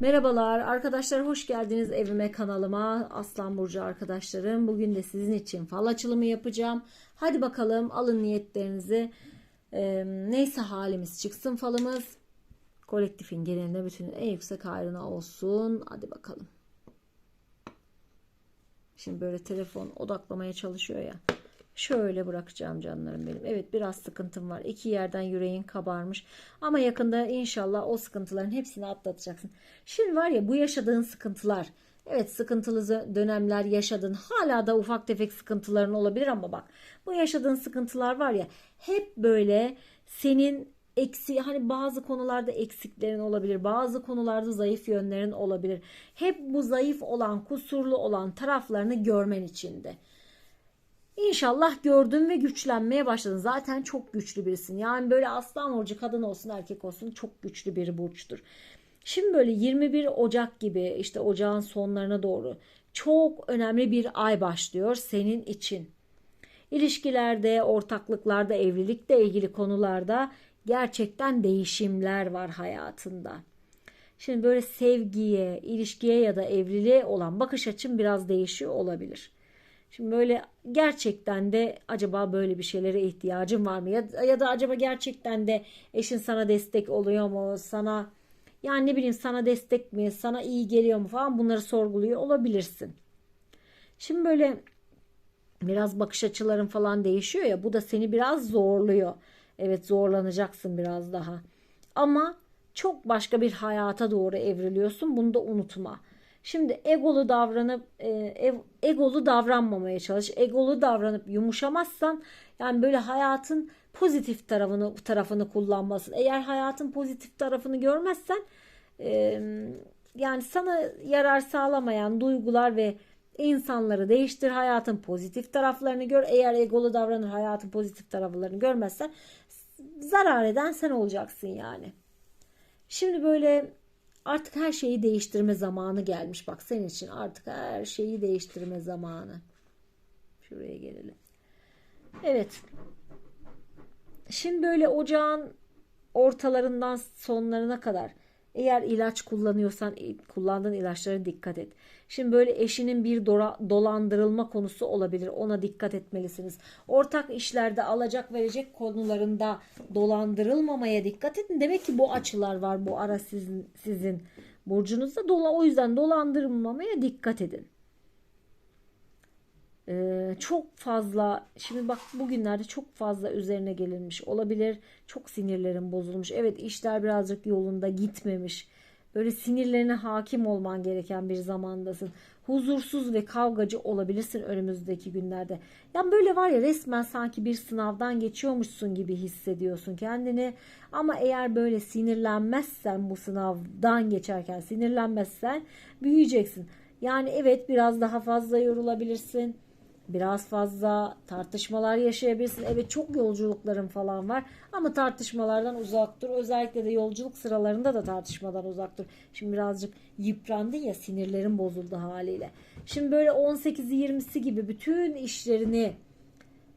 Merhabalar arkadaşlar hoş geldiniz evime kanalıma Aslan Burcu arkadaşlarım. Bugün de sizin için fal açılımı yapacağım. Hadi bakalım alın niyetlerinizi. Ee, neyse halimiz çıksın falımız. Kolektifin genelinde bütün en yüksek hayrına olsun. Hadi bakalım. Şimdi böyle telefon odaklamaya çalışıyor ya. Şöyle bırakacağım canlarım benim. Evet biraz sıkıntım var. İki yerden yüreğin kabarmış. Ama yakında inşallah o sıkıntıların hepsini atlatacaksın. Şimdi var ya bu yaşadığın sıkıntılar. Evet sıkıntılı dönemler yaşadın. Hala da ufak tefek sıkıntıların olabilir ama bak bu yaşadığın sıkıntılar var ya hep böyle senin eksi hani bazı konularda eksiklerin olabilir. Bazı konularda zayıf yönlerin olabilir. Hep bu zayıf olan, kusurlu olan taraflarını görmen içinde. İnşallah gördün ve güçlenmeye başladın. Zaten çok güçlü birisin. Yani böyle aslan burcu kadın olsun erkek olsun çok güçlü bir burçtur. Şimdi böyle 21 Ocak gibi işte ocağın sonlarına doğru çok önemli bir ay başlıyor senin için. İlişkilerde, ortaklıklarda, evlilikle ilgili konularda gerçekten değişimler var hayatında. Şimdi böyle sevgiye, ilişkiye ya da evliliğe olan bakış açın biraz değişiyor olabilir. Şimdi böyle gerçekten de acaba böyle bir şeylere ihtiyacın var mı? Ya, ya da acaba gerçekten de eşin sana destek oluyor mu? Sana yani ne bileyim sana destek mi? Sana iyi geliyor mu falan bunları sorguluyor olabilirsin. Şimdi böyle biraz bakış açıların falan değişiyor ya bu da seni biraz zorluyor. Evet zorlanacaksın biraz daha. Ama çok başka bir hayata doğru evriliyorsun. Bunu da unutma. Şimdi egolu davranıp e, egolu davranmamaya çalış. Egolu davranıp yumuşamazsan yani böyle hayatın pozitif tarafını tarafını kullanmasın. Eğer hayatın pozitif tarafını görmezsen e, yani sana yarar sağlamayan duygular ve insanları değiştir. Hayatın pozitif taraflarını gör. Eğer egolu davranır hayatın pozitif taraflarını görmezsen zarar eden sen olacaksın yani. Şimdi böyle Artık her şeyi değiştirme zamanı gelmiş. Bak senin için artık her şeyi değiştirme zamanı. Şuraya gelelim. Evet. Şimdi böyle ocağın ortalarından sonlarına kadar eğer ilaç kullanıyorsan kullandığın ilaçlara dikkat et. Şimdi böyle eşinin bir dolandırılma konusu olabilir. Ona dikkat etmelisiniz. Ortak işlerde alacak verecek konularında dolandırılmamaya dikkat edin. Demek ki bu açılar var bu ara sizin, sizin burcunuzda. Dola, o yüzden dolandırılmamaya dikkat edin. Ee, çok fazla şimdi bak bugünlerde çok fazla üzerine gelinmiş olabilir. Çok sinirlerin bozulmuş. Evet işler birazcık yolunda gitmemiş. Böyle sinirlerine hakim olman gereken bir zamandasın. Huzursuz ve kavgacı olabilirsin önümüzdeki günlerde. Yani böyle var ya resmen sanki bir sınavdan geçiyormuşsun gibi hissediyorsun kendini. Ama eğer böyle sinirlenmezsen bu sınavdan geçerken sinirlenmezsen büyüyeceksin. Yani evet biraz daha fazla yorulabilirsin biraz fazla tartışmalar yaşayabilirsin. Evet çok yolculukların falan var ama tartışmalardan uzak dur. Özellikle de yolculuk sıralarında da tartışmadan uzak dur. Şimdi birazcık yıprandın ya sinirlerin bozuldu haliyle. Şimdi böyle 18'i 20'si gibi bütün işlerini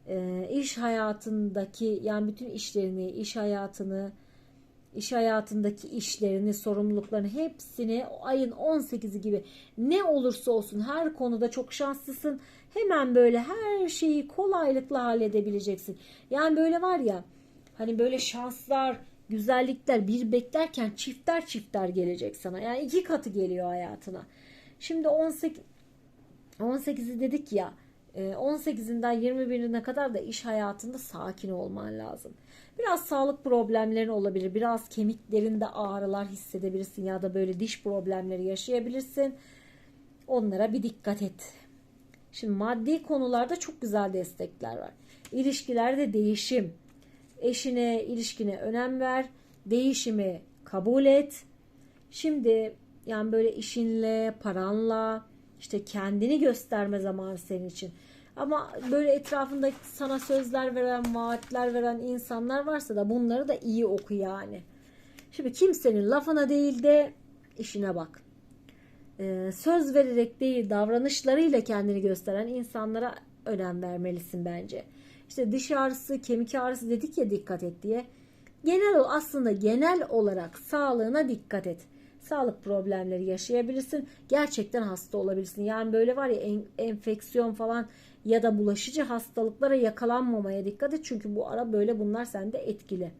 e, iş hayatındaki yani bütün işlerini, iş hayatını, iş hayatındaki işlerini, sorumluluklarını hepsini ayın 18'i gibi ne olursa olsun her konuda çok şanslısın hemen böyle her şeyi kolaylıkla halledebileceksin. Yani böyle var ya hani böyle şanslar, güzellikler bir beklerken çifter çifter gelecek sana. Yani iki katı geliyor hayatına. Şimdi 18 18'i dedik ya 18'inden e, 21'ine kadar da iş hayatında sakin olman lazım. Biraz sağlık problemlerin olabilir. Biraz kemiklerinde ağrılar hissedebilirsin ya da böyle diş problemleri yaşayabilirsin. Onlara bir dikkat et. Şimdi maddi konularda çok güzel destekler var. İlişkilerde değişim. Eşine, ilişkine önem ver. Değişimi kabul et. Şimdi yani böyle işinle, paranla, işte kendini gösterme zamanı senin için. Ama böyle etrafında sana sözler veren, vaatler veren insanlar varsa da bunları da iyi oku yani. Şimdi kimsenin lafına değil de işine bak. Ee, söz vererek değil davranışlarıyla kendini gösteren insanlara önem vermelisin bence. İşte dış ağrısı, kemik ağrısı dedik ya dikkat et diye. Genel aslında genel olarak sağlığına dikkat et. sağlık problemleri yaşayabilirsin. Gerçekten hasta olabilirsin. Yani böyle var ya en- enfeksiyon falan ya da bulaşıcı hastalıklara yakalanmamaya dikkat et. Çünkü bu ara böyle bunlar sende etkili.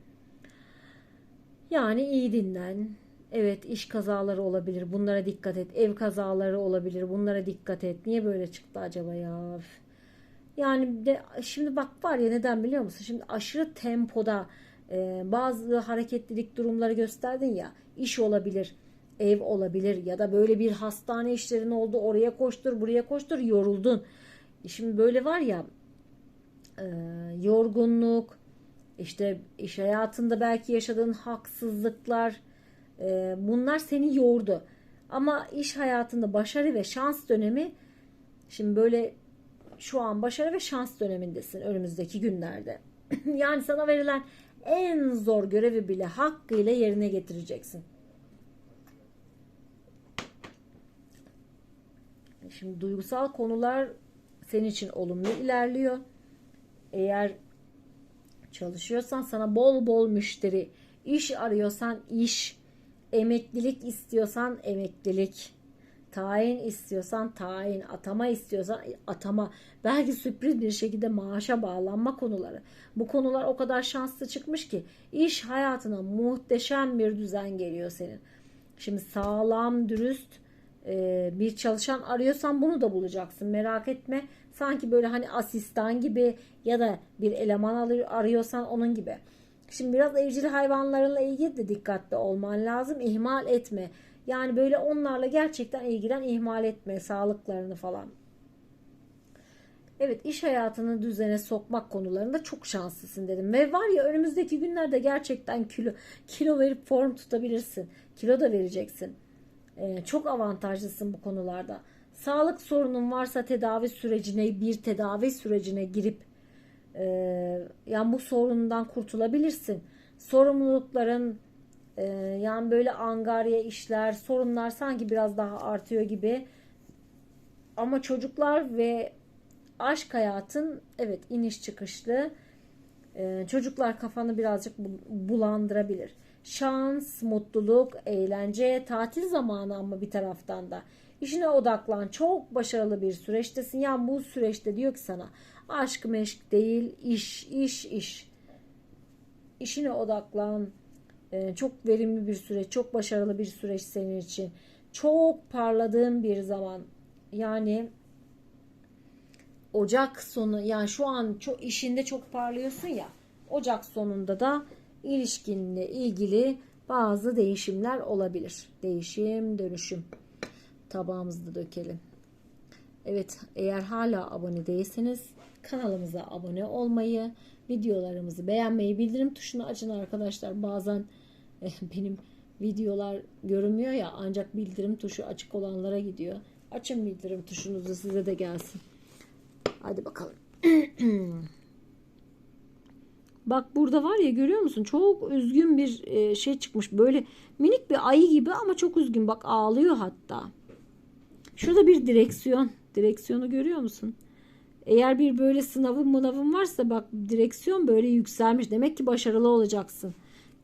Yani iyi dinlen. Evet iş kazaları olabilir. Bunlara dikkat et. Ev kazaları olabilir. Bunlara dikkat et. Niye böyle çıktı acaba ya? Yani de, şimdi bak var ya neden biliyor musun? Şimdi aşırı tempoda e, bazı hareketlilik durumları gösterdin ya. İş olabilir, ev olabilir ya da böyle bir hastane işlerin oldu. Oraya koştur, buraya koştur, yoruldun. Şimdi böyle var ya e, yorgunluk, işte iş hayatında belki yaşadığın haksızlıklar, e, bunlar seni yordu. Ama iş hayatında başarı ve şans dönemi şimdi böyle şu an başarı ve şans dönemindesin önümüzdeki günlerde. yani sana verilen en zor görevi bile hakkıyla yerine getireceksin. Şimdi duygusal konular senin için olumlu ilerliyor. Eğer çalışıyorsan sana bol bol müşteri, iş arıyorsan iş, emeklilik istiyorsan emeklilik, tayin istiyorsan tayin, atama istiyorsan atama, belki sürpriz bir şekilde maaşa bağlanma konuları. Bu konular o kadar şanslı çıkmış ki iş hayatına muhteşem bir düzen geliyor senin. Şimdi sağlam, dürüst e, bir çalışan arıyorsan bunu da bulacaksın. Merak etme. Sanki böyle hani asistan gibi ya da bir eleman arıyorsan onun gibi. Şimdi biraz evcil hayvanlarla ilgili de dikkatli olman lazım. İhmal etme. Yani böyle onlarla gerçekten ilgilen, ihmal etme sağlıklarını falan. Evet iş hayatını düzene sokmak konularında çok şanslısın dedim. Ve var ya önümüzdeki günlerde gerçekten kilo kilo verip form tutabilirsin. Kilo da vereceksin. Ee, çok avantajlısın bu konularda. Sağlık sorunun varsa tedavi sürecine bir tedavi sürecine girip e, yani bu sorundan kurtulabilirsin. Sorumlulukların e, yani böyle angarya işler, sorunlar sanki biraz daha artıyor gibi. Ama çocuklar ve aşk hayatın evet iniş çıkışlı. Ee, çocuklar kafanı birazcık bu- bulandırabilir. Şans, mutluluk, eğlence, tatil zamanı ama bir taraftan da. İşine odaklan. Çok başarılı bir süreçtesin. Yani bu süreçte diyor ki sana aşk meşk değil, iş, iş, iş. İşine odaklan. Ee, çok verimli bir süreç, çok başarılı bir süreç senin için. Çok parladığın bir zaman. Yani Ocak sonu yani şu an çok işinde çok parlıyorsun ya. Ocak sonunda da ilişkinle ilgili bazı değişimler olabilir. Değişim, dönüşüm. Tabağımızda dökelim. Evet, eğer hala abone değilseniz kanalımıza abone olmayı, videolarımızı beğenmeyi, bildirim tuşunu açın arkadaşlar. Bazen eh, benim videolar görünmüyor ya ancak bildirim tuşu açık olanlara gidiyor. Açın bildirim tuşunuzu size de gelsin. Hadi bakalım. Bak burada var ya görüyor musun? Çok üzgün bir e, şey çıkmış. Böyle minik bir ayı gibi ama çok üzgün. Bak ağlıyor hatta. Şurada bir direksiyon. Direksiyonu görüyor musun? Eğer bir böyle sınavın mınavın varsa bak direksiyon böyle yükselmiş. Demek ki başarılı olacaksın.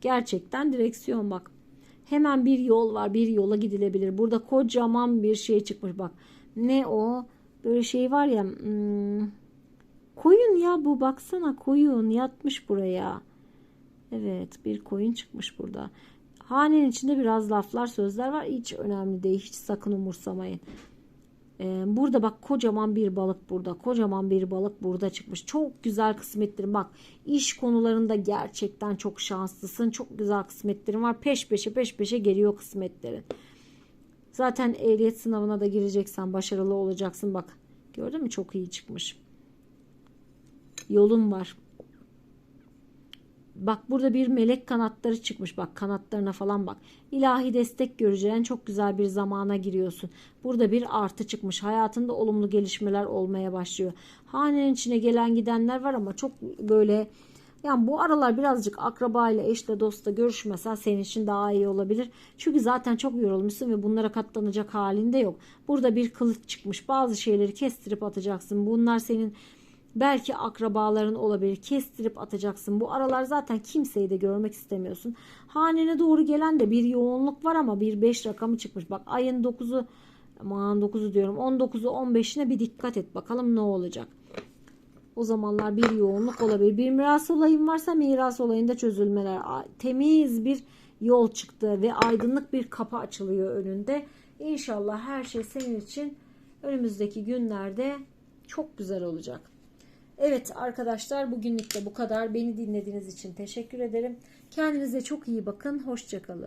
Gerçekten direksiyon bak. Hemen bir yol var. Bir yola gidilebilir. Burada kocaman bir şey çıkmış bak. Ne o? Böyle şey var ya. hmm, koyun ya bu baksana koyun yatmış buraya. Evet bir koyun çıkmış burada. Hanenin içinde biraz laflar sözler var. Hiç önemli değil. Hiç sakın umursamayın. Ee, burada bak kocaman bir balık burada. Kocaman bir balık burada çıkmış. Çok güzel kısmetlerin bak. iş konularında gerçekten çok şanslısın. Çok güzel kısmetlerin var. Peş peşe peş peşe geliyor kısmetlerin. Zaten ehliyet sınavına da gireceksen başarılı olacaksın. Bak gördün mü çok iyi çıkmış. Yolun var. Bak burada bir melek kanatları çıkmış. Bak kanatlarına falan bak. İlahi destek göreceğin çok güzel bir zamana giriyorsun. Burada bir artı çıkmış. Hayatında olumlu gelişmeler olmaya başlıyor. Hanenin içine gelen gidenler var ama çok böyle yani bu aralar birazcık akrabayla, eşle, dostla görüşmesen senin için daha iyi olabilir. Çünkü zaten çok yorulmuşsun ve bunlara katlanacak halinde yok. Burada bir kılıç çıkmış. Bazı şeyleri kestirip atacaksın. Bunlar senin Belki akrabaların olabilir. Kestirip atacaksın. Bu aralar zaten kimseyi de görmek istemiyorsun. Hanene doğru gelen de bir yoğunluk var ama bir 5 rakamı çıkmış. Bak ayın 9'u aman 9'u diyorum 19'u 15'ine bir dikkat et bakalım ne olacak. O zamanlar bir yoğunluk olabilir. Bir miras olayın varsa miras olayında çözülmeler. Temiz bir yol çıktı ve aydınlık bir kapı açılıyor önünde. İnşallah her şey senin için önümüzdeki günlerde çok güzel olacak. Evet arkadaşlar bugünlük de bu kadar. Beni dinlediğiniz için teşekkür ederim. Kendinize çok iyi bakın. Hoşçakalın.